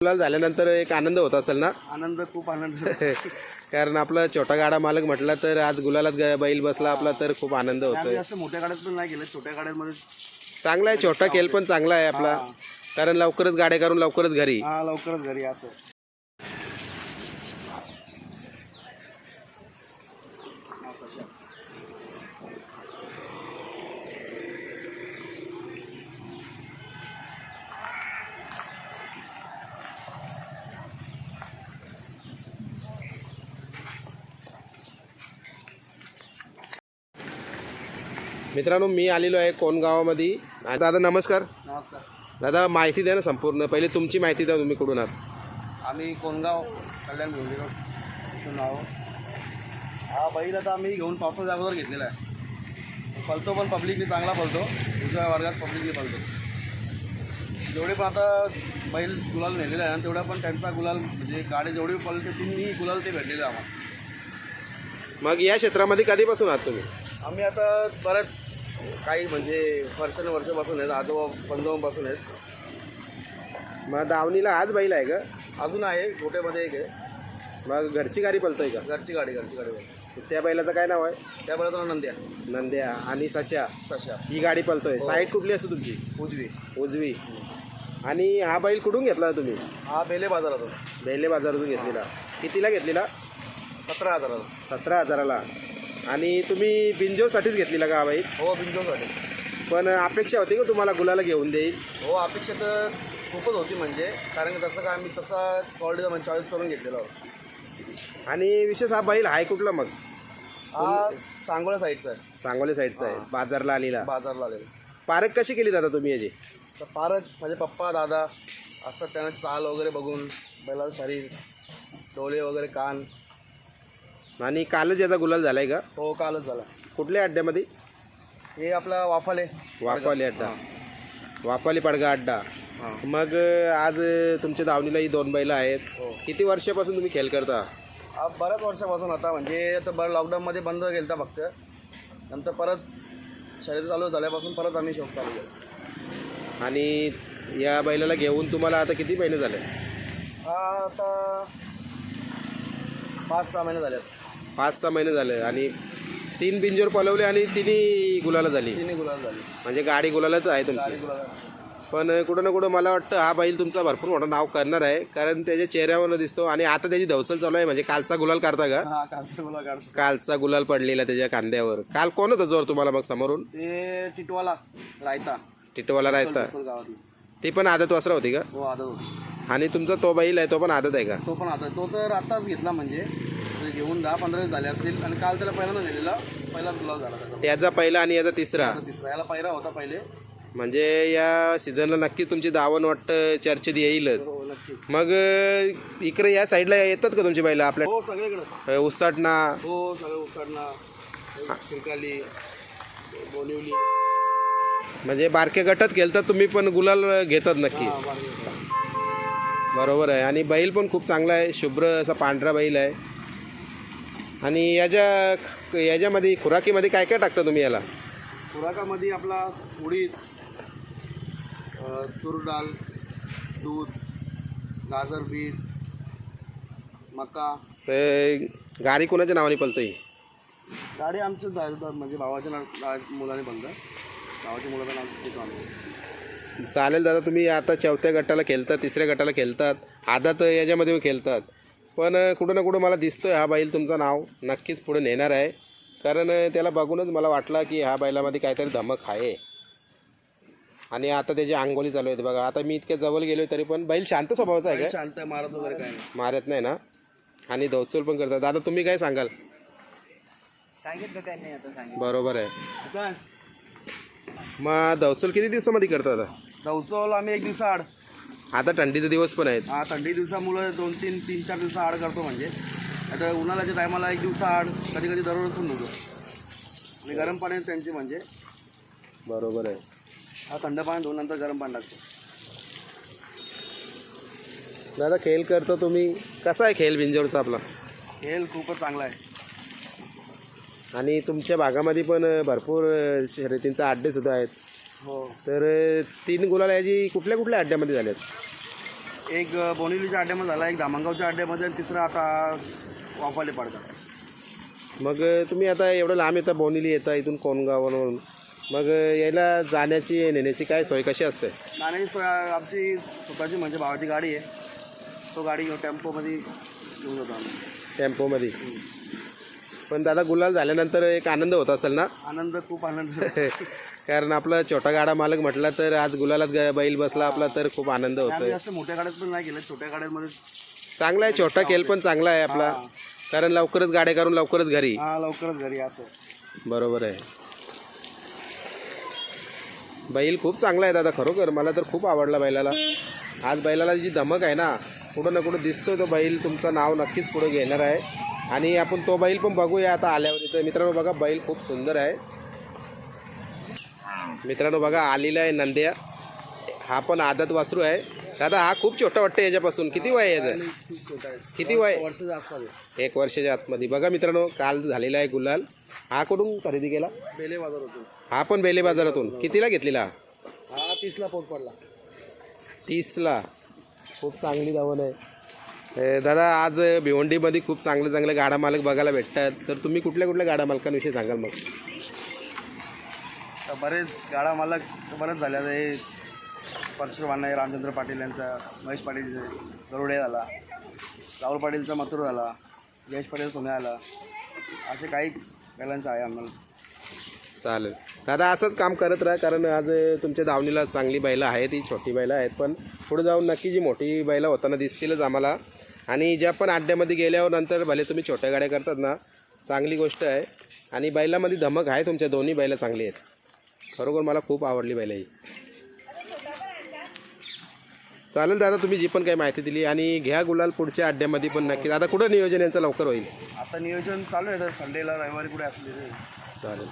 गुलाल झाल्यानंतर एक आनंद होत असेल ना? आनंद खूप आनंद. कारण आपला छोटा गाडा मालक म्हटला तर आज गुलालात ग- बैल बसला आपला तर खूप आनंद आम्ही होतोय. जास्त मोठ्या गाड्यात पण नाही गेलं. छोट्या गाड्यांमध्ये चांगला आहे छोटा खेळ पण चांगला आहे आपला. कारण लवकरच गाड्या करून लवकरच घरी. हा लवकरच घरी असं. मित्रांनो मी आलेलो आहे कोण गावामध्ये आणि दादा नमस्कार. नमस्कार. दादा माहिती द्या ना संपूर्ण. पहिले तुमची माहिती द्या तुम्ही कुठून आहात? आम्ही कोणगाव कल्याण इथून नाव हा बैल आता आम्ही घेऊन पावसाच्या अगोदर घेतलेला आहे. पलतो पण पब्लिकली चांगला पलतो दुसऱ्या वर्गात पब्लिकली पलतो जेवढे पण आता बैल गुलाल नेलेला आहे ना तेवढा पण त्यांचा गुलाल म्हणजे गाडी जेवढी पलते तिन्ही गुलाल ते भेटलेले आम्हाला. मग या क्षेत्रामध्ये कधीपासून आहात तुम्ही? आम्ही आता बऱ्याच काही म्हणजे वर्षानुवर्षापासून आहेत आजोबा पंजोबापासून आहेत. मग दावणीला आज बैल आहे का? अजून आहे गोट्यामध्ये एक आहे. मग घरची गाडी पलतोय का? घरची गाडी घरची गाडी बोलतो. त्या बैलाचं काय नाव आहे? त्या बरोबर नंद्या. नंद्या आणि सशा. सशा. ही गाडी पलतोय साईड कुठली असते तुमची? उजवी. उजवी. आणि हा बैल कुठून घेतला तुम्ही? हा बेले बाजारातून. बेले बाजारातून घेतलेला. कितीला घेतलेला? सतरा हजाराला. सतरा हजाराला. आणि तुम्ही बिंजोसाठीच घेतलेला का हा बैल हो बिंजोसाठी पण अपेक्षा होती का तुम्हाला गुलाला घेऊन देईल? हो अपेक्षा तर खूपच होती म्हणजे. कारण की तसं काय आम्ही तसा क्वालिटीचा म्हणजे चॉईस करून घेतलेला होता आणि विशेष हा बैल आहे कुठला मग? हा सांगोळ्या साईडचा आहे. सांगोली साईडचा आहे. बाजारला आलेला. बाजारला आलेला. पारख कशी केली दादा तुम्ही याची? तर फारच माझे पप्पा दादा असतात त्यांना चाल वगैरे बघून बैलाचं शरीर डोळे वगैरे कान. आणि कालच याचा गुलाल झालाय का? हो कालच झाला. कुठल्या अड्ड्यामध्ये? हे आपला वाफाले. वाफाली अड्डा. वाफाली पडगा अड्डा. मग आज तुमच्या दावणीला ही दोन बैलं आहेत. हो. किती वर्षापासून तुम्ही खेळ करता? बऱ्याच वर्षापासून आता. म्हणजे आता बरं लॉकडाऊनमध्ये बंद केलं फक्त. नंतर परत शर्यत चालू झाल्यापासून परत आम्ही शोक चालू केला. आणि या बैलाला घेऊन तुम्हाला आता किती महिने झाले? हा आता पाच सहा महिने झाले असते पाच सहा महिने झाले आणि तीन बिंजोर पलवले आणि तिन्ही गुलाला झाली. तिन्ही गुलाल झाली. म्हणजे गाडी गुलालाच आहे तुमची. पण कुठं ना कुठं मला वाटतं हा बैल तुमचा भरपूर मोठं नाव करणार आहे. कारण त्याच्या चेहऱ्यावर दिसतो आणि आता त्याची धवचल चालू आहे. म्हणजे कालचा गुलाल काढता का? हा कालचा गुलाल काढतो. कालचा गुलाल पडलेला त्याच्या कांद्यावर काल कोण होतं जोर तुम्हाला मग समोरून? ते टिटवाला रायता. टिटवाला गावातली. ती पण आदत वासरा होती का? हो आदत होता. आणि तुमचा तो बैल आहे तो पण आदत आहे का? तो पण आता तो तर आत्ताच घेतला म्हणजे. घेऊन दहा पंधरा दिवस झाले असतील आणि काल त्याला पहिल्यांदा नेलेला पहिलाच गुलाल झाला त्याचा. त्याचा पहिला आणि याचा तिसरा. आता तिसरा याला पहिला होता पहिले. म्हणजे या सीझनला नक्की तुमची दावण वाटतं चर्चेत येईलच. हो नक्कीच. मग अं, इकडे या साईडला येतात का तुमची बैल आपल्या? हो सगळीकडे. अं, उसाटणा. हो सगळं उसाडणं म्हणजे बारक्या गटात खेळतात तुम्ही पण गुलाल घेतात नक्की. हा. बरोबर आहे. आणि बैल पण खूप चांगला आहे शुभ्र असा पांढरा बैल आहे. आणि याच्या याच्यामध्ये खुराकीमध्ये काय काय टाकता तुम्ही याला? खुराकामध्ये आपला उडीद तूर डाळ दूध गाजर बीट मका. ते गाडी कोणाच्या नावाने पलतो ही गाडी आमच्या दा- म्हणजे भावाच्या ना मुलाने बनतं भावाच्या मुलाचं नाव देतो आम्ही. चालेल दादा तुम्ही आता चौथ्या गटाला खेळतात तिसऱ्या गटाला खेळतात आदात याच्यामध्ये खेळतात. पण कुठं ना कुठं मला दिसतोय हा बैल तुमचं नाव. नक्कीच पुढे नेणार आहे. कारण त्याला बघूनच मला वाटलं की ह्या बैलामध्ये काहीतरी धमक आहे. आणि आता त्याची अंगोली चालू आहेत बघा आता मी इतक्या जवळ गेलो तरी पण बैल शांत स्वभावाचा आहे का? शांत आहे, मारत वगैरे काय नाही. मारत नाही ना? आणि दौचल पण करतात. दादा तुम्ही काय सांगाल? सांगितलं काय नाही आता सांगितलं. बरोबर आहे. मग दौचल किती दिवसामध्ये करतात आता? दवचवलं आम्ही एक दिवसा आड आता थंडीचे दिवस पण आहेत. हा थंडी दिवसामुळे दोन तीन तीन चार दिवसा आड करतो म्हणजे. आता उन्हाळ्याच्या टायमाला एक दिवसा आड कधी कधी दररोज पण होतो. आणि गरम पाणी त्यांची म्हणजे. बरोबर आहे. हा थंड पाणी धुवून नंतर गरम पाणी टाकतो. दादा खेळ करतो तुम्ही. कसा आहे खेळ बिंजोरचा आपला? खेळ खूपच चांगला आहे. आणि तुमच्या भागामध्ये पण भरपूर शर्यतींचा अड्डे सुद्धा आहेत. हो. तर तीन गुलाल याची कुठल्या कुठल्या अड्ड्यामध्ये झाल्यात एक अ, बोनिवलीच्या अड्ड्यामध्ये झाला एक धामणगावच्या अड्ड्यामध्ये आणि तिसरा आता वाफाले पडतात मग तुम्ही आता एवढं लांब येता बोनिली येता इथून कोणगाववरून मग यायला जाण्याची नेण्याची काय सोय कशी असते? नाण्याची सोय आमची स्वतःची म्हणजे भावाची गाडी आहे. तो गाडी टेम्पोमध्ये घेऊन जातो आम्ही. टेम्पोमध्ये. पण दादा गुलाल झाल्यानंतर एक आनंद होत असेल ना? आनंद खूप आनंद. कारण आपला छोटा गाडा मालक म्हटला तर आज गुलालात ग- बैल बसला आपला तर खूप आनंद आम्ही जास्त मोठ्या गाड्यात पण नाही केलं छोट्या गाड्यांमध्ये चांगला आहे छोटा खेळ पण चांगला आहे आपला. कारण लवकरच गाड्या करून लवकरच घरी. हा लवकरच घरी असं. बरोबर आहे. बैल खूप चांगला आहे दादा खरोखर. मला तर खूप आवडला बैलाला. आज बैलाला जी धमक आहे ना कुठं ना कुठं दिसतोय तो बैल. तुमचं नाव नक्कीच पुढे घेणार आहे. आणि आपण तो बैल पण बघूया आता आल्यावर इथं. मित्रांनो बघा बैल खूप सुंदर आहे. मित्रांनो बघा आलेला आहे नंद्या. हा पण आदत वासरू आहे. दादा हा खूप छोटा वाटतं याच्यापासून. किती वय आहे याचं? किती वय. एक वर्षाच्या आतमध्ये. बघा मित्रांनो काल झालेला आहे गुलाल. हा कुठून खरेदी केला? बेले बाजार होतो हा पण बेले बाजारातून. कितीला घेतलेला? हा तीसला पोट पडला. तीसला. खूप चांगली धावण आहे. दादा आज भिवंडीमध्ये खूप चांगले चांगले गाडा मालक बघायला भेटतात. तर तुम्ही कुठल्या कुठल्या गाडा मालकांविषयी सांगाल मग? बरेच गाडा मालक बरेच झाले. आता हे परशुराम आहे रामचंद्र पाटील यांचा महेश पाटील गरुडे झाला राहुल पाटीलचा मथुर झाला जयेश पाटील सोन्या आला असे काही बैलांचं आहे आम्हाला. चालेल. दादा असंच काम करत राहा कारण आज तुमच्या दावणीला चांगली बैलं आहेत ही छोटी बैलं आहेत. पण पुढे जाऊन नक्की जी मोठी बैलं होताना दिसतीलच आम्हाला. आणि ज्या पण अड्ड्यामध्ये गेल्यावर नंतर भले तुम्ही छोट्या गाड्या करतात ना चांगली गोष्ट आहे. आणि बैलामध्ये धमक आहे तुमच्या दोन्ही बैलं चांगली आहेत. खरोखर मला खूप आवडली बैलं ही. चालेल दादा तुम्ही जी पण काही माहिती दिली आणि घ्या गुलाल पुढच्या अड्ड्यामध्ये पण नक्की. आता कुठं नियोजन यांचं लवकर होईल? आता नियोजन चालू आहे तर संडेला रविवारी कुठे असले चालेल.